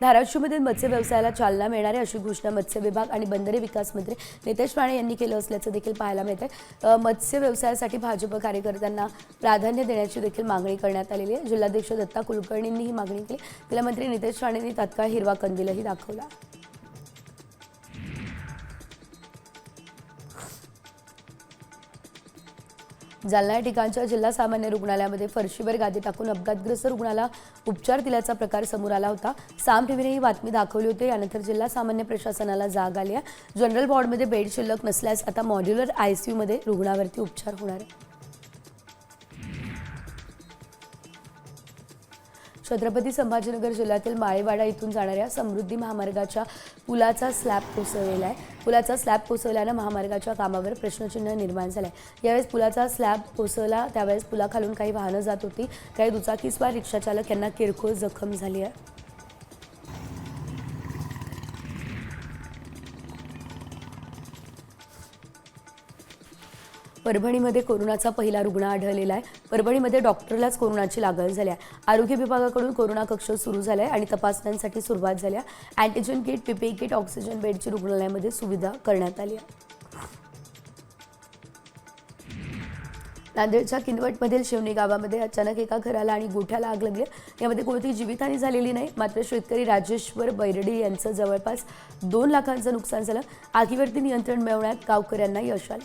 धाराशिवमधील मत्स्य व्यवसायाला चालना मिळणार आहे अशी घोषणा मत्स्य विभाग आणि बंदरे विकास मंत्री नितेश राणे यांनी केलं असल्याचं देखील पाहायला मिळतंय. मत्स्य व्यवसायासाठी भाजप कार्यकर्त्यांना प्राधान्य देण्याची देखील मागणी करण्यात आलेली आहे. जिल्हाध्यक्ष दत्ता कुलकर्णींनी ही मागणी केली. तिला मंत्री नितेश राणेंनी तात्काळ हिरवा कंदीलही दाखवला. जालना ठिकाणच्या जिल्हा सामान्य रुग्णालयामध्ये फरशीवर गादी टाकून अपघातग्रस्त रुग्णाला उपचार दिल्याचा प्रकार समोर आला होता. साम टीव्हीने ही बातमी दाखवली होती. यानंतर जिल्हा सामान्य प्रशासनाला जाग आली आहे. जनरल वॉर्डमध्ये बेड शिल्लक नसल्यास आता मॉड्युलर आयसीयूमध्ये रुग्णावरती उपचार होणार आहे. छत्रपती संभाजीनगर जिल्ह्यातील माळेवाडा इथून जाणाऱ्या समृद्धी महामार्गाच्या पुलाचा स्लॅब कोसळलेला आहे. पुलाचा स्लॅब कोसळल्यानं महामार्गाच्या कामावर प्रश्नचिन्ह निर्माण झालं आहे यावेळेस पुलाचा स्लॅब कोसळला त्यावेळेस पुलाखालून काही वाहनं जात होती. काही दुचाकीस्वार रिक्षाचालक यांना किरकोळ जखम झाली आहे. परभणीमध्ये कोरोनाचा पहिला रुग्ण आढळलेला आहे. परभणीमध्ये डॉक्टरलाच कोरोनाची लागण झाली आहे. आरोग्य विभागाकडून कोरोना कक्ष सुरू झाला आहे आणि तपासण्यांसाठी सुरुवात झाली आहे. Antigen kit PPE kit oxygen बेडची रुग्णालयामध्ये सुविधा करण्यात आली आहे. नांदेडच्या किनवटमधील शिवणी गावामध्ये अचानक एका घराला आणि गोठ्याला आग लागली. आहे. यामध्ये कोणतीही जीवितहानी झालेली नाही. मात्र शेतकरी राजेश्वर बैरडे यांचं जवळपास दोन लाखांचं नुकसान झालं. आगीवरती नियंत्रण मिळवण्यात गावकऱ्यांना यश आलं.